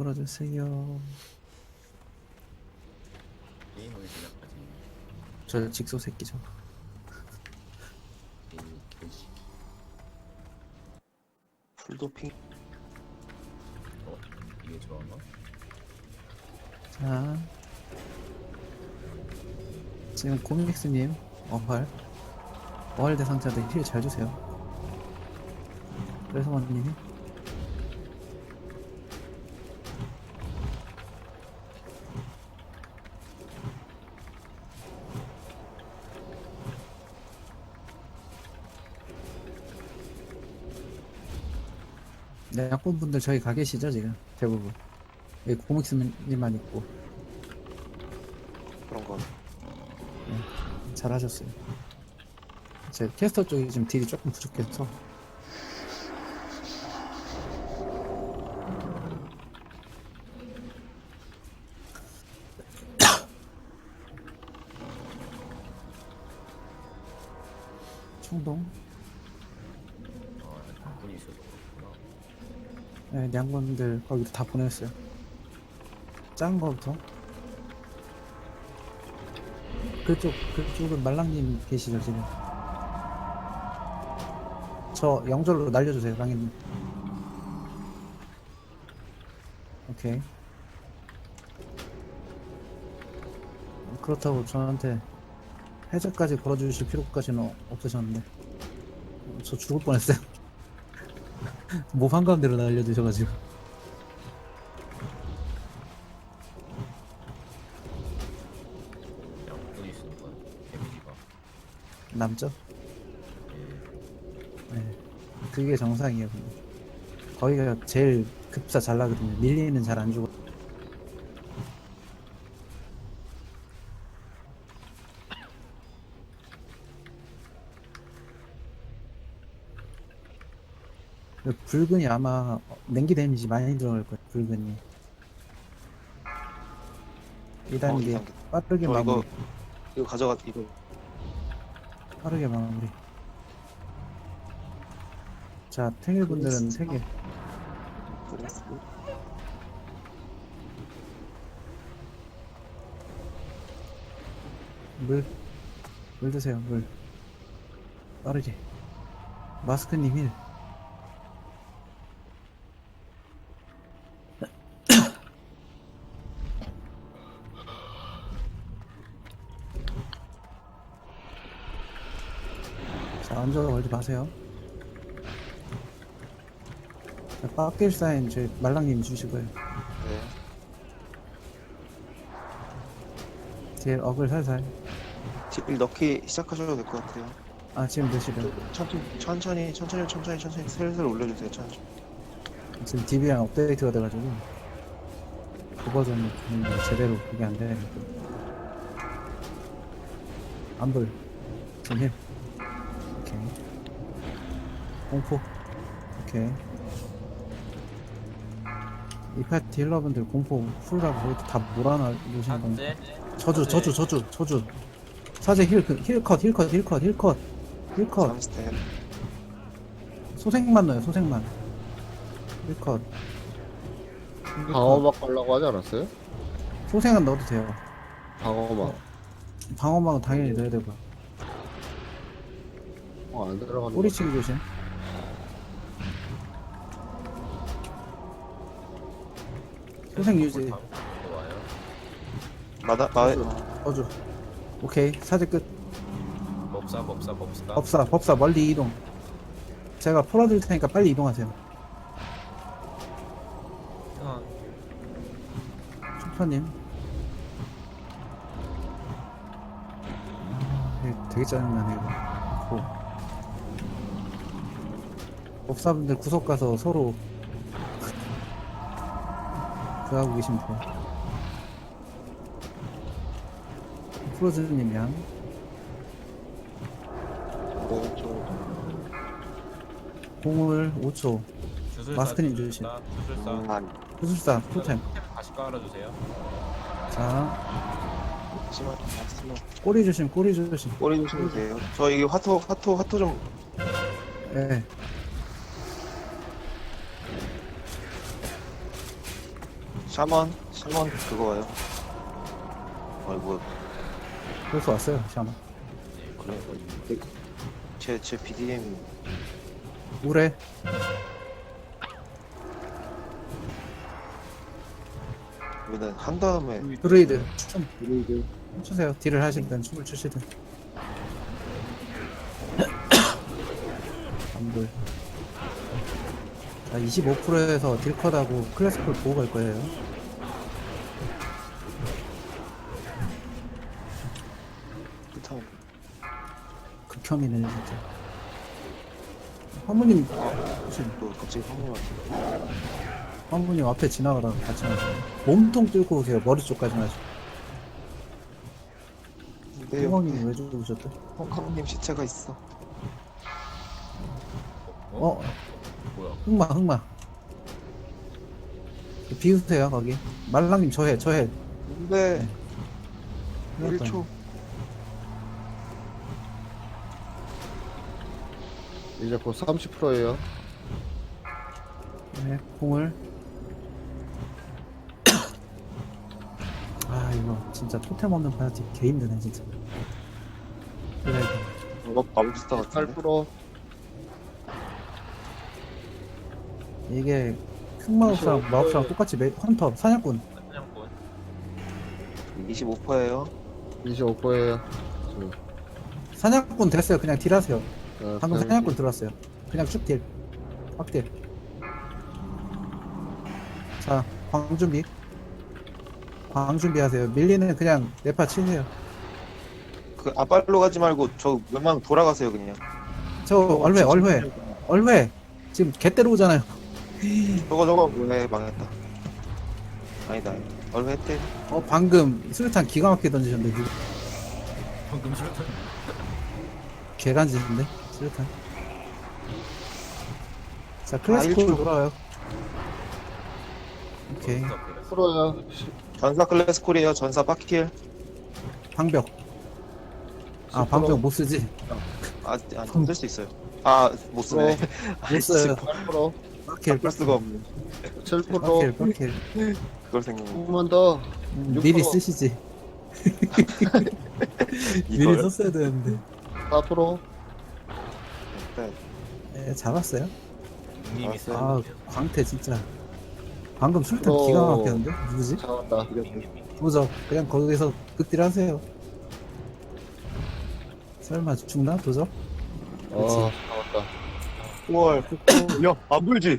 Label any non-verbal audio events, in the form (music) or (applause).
걸어주세요. 게임을 시작하지. 저 직소 새끼죠. 게임 개시. 풀도핑 어? 이게 들어왔나? 자. 지금 코믹스님, 어활. 어활 대상자들 힐 잘 주세요. 그래서 원님이 약분분들 저희 가 계시죠 지금? 대부분. 여기 코믹스님만 있고. 그런 거. 잘하셨어요. 제 캐스터 쪽이 지금 딜이 조금 부족해서. (coughs) 충동 네, 양분들 거기 다 보냈어요. 작은 거부터. 그쪽 그쪽은 말랑님 계시죠 지금? 저 영절로 날려주세요 랑이님. 오케이. 그렇다고 저한테 해제까지 걸어주실 필요까지는 없으셨는데. 저 죽을 뻔했어요 (laughs) 목 한가운데로 날려주셔가지고 데미지가. 남죠? 예. 네. 그게 정상이에요. 거기가 제일 급사 잘 나거든요. 밀리는 잘 안 주고. 붉은이 아마 냉기 데미지 많이 들어갈 거야 붉은이. 2단계 어, 빠르게 어, 저 마무리. 이거 이거 가져가 이거 빠르게 마무리. 자, 탱일 분들은 3개. 그래. 물. 물 드세요, 물. 빠르게. 마스크님 1. 앉아서 걸지 마세요. 자, 빡길 사인 저희 말랑님 주시고요. 네제 어글 살살. 딜 넣기 시작하셔도 될 것 같아요 아, 지금 드시려. 천천히 천천히 천천히 천천히 천천히 슬슬 올려주세요 천천히 지금 DB랑 업데이트가 돼가지고 그 버전이 음, 제대로 그게 안 되니까 안불 오케이 공포 오케이 이 파티 힐러분들 공포 풀라고 거기다 다 몰아놔 놓으신 건데 저주 저주 저주 저주 사제 힐, 그, 힐컷 힐컷 힐컷 힐컷 힐컷 3스텝 소생만 넣어요 소생만 힐컷 힐컷. 방어막 가려고 하지 않았어요? 소생은 넣어도 돼요. 방어막. 방어막은 당연히 넣어야 되고. 어, 안 들어가는 거. 꼬리치기 조심. 소생 유지. 와요. 마다 마 어주. 오케이. 사제 끝. 법사 법사 법사. 법사, 법사 멀리 이동. 제가 풀어드릴 테니까 빨리 이동하세요. 아. 아, 이거 되게 짜증나네, 이거. 고. 법사분들 구석 가서 서로 그 하고 계시면 돼요. 프로즈님 양. 네, 좀 공을 5초. 주술사, 마스크님 주술사, 주술사. 음, 안 구술사 토템. 다시 깔아주세요. 자, 꼬리 조심, 꼬리 조심. 꼬리 주시면 돼요 저 이게 화토 화토 화토 좀 예. 샤먼 샤먼 그거 와요. 아이고. 그래서 왔어요 샤마. 그래 제제 BDM 우레 여기는 한 다음에 드루이드. 춤 드루이드. 추세요. 딜을 하시든 춤을 추시든. (coughs) 안불 자 25%에서 딜컷하고 클래스콜 보고 갈 거예요. 끝하고 극혐이네 진짜. 화무님 혹시 또 갑자기 왔어 화무님 앞에 지나가다가 같이 나세요. 몸통 뚫고 오세요. 머리 쪽까지 마시 네 형님 왜 죽으셨대? 헝카님 시체가 있어. 어 뭐야? 흑마 흑마 비우세요 거기 말랑님 저해 저해 근데 큰일 났다. 1초 이제 곧 30%예요. 네, 공을. 아, 이거 진짜 토템 없는 파티 개 힘드네, 진짜. 그래, 이거 바보스타 같은데 8%. 이게 흑마법사랑 마법사랑 똑같이 매, 헌터, 사냥꾼. 사냥꾼. 25%예요 25%예요. 사냥꾼 됐어요. 그냥 딜하세요. 어, 방금 사냥꾼 들어왔어요. 그냥 쭉 딜. 확딜. 자, 광 준비. 광 준비하세요. 밀리는 그냥 네파 치세요. 그 아빨로 가지 말고 저 웬만하면 돌아가세요 그냥 저 얼회, 얼회, 얼회. 지금 개 때려오잖아요. 저거 저거. 왜 망했다. 아니다. 아니다 얼마 했대? 어, 방금 수류탄 기가 막히게 던지셨는데, 누구? 방금 싫다. 계란짓인데 수류탄. 자 클래스콜 일주일. 돌아와요. 오케이. 10%야. 전사 클래스 콜이에요. 전사 바퀴킬. 방벽. 아 10%. 방벽 못 쓰지? 아안쓸수 있어요. 아 못 쓰네. 못 (laughs) 써요. 8%. 빡킬 뺄 수가 없네 셀프로 빡킬 빡킬 그걸 생각해 한번 더. 미리 쓰시지 (laughs) 미리 썼어야 되는데 4%. 일단 예, 잡았어요? 이미 아, 아 광태 진짜 방금 술탄 어. 기가 막혔는데? 누구지? 잡았다. 보죠 그냥 거기서 끝딜 하세요 설마 죽나? 도적? 어, 그치. 5월. 야, 안 불지?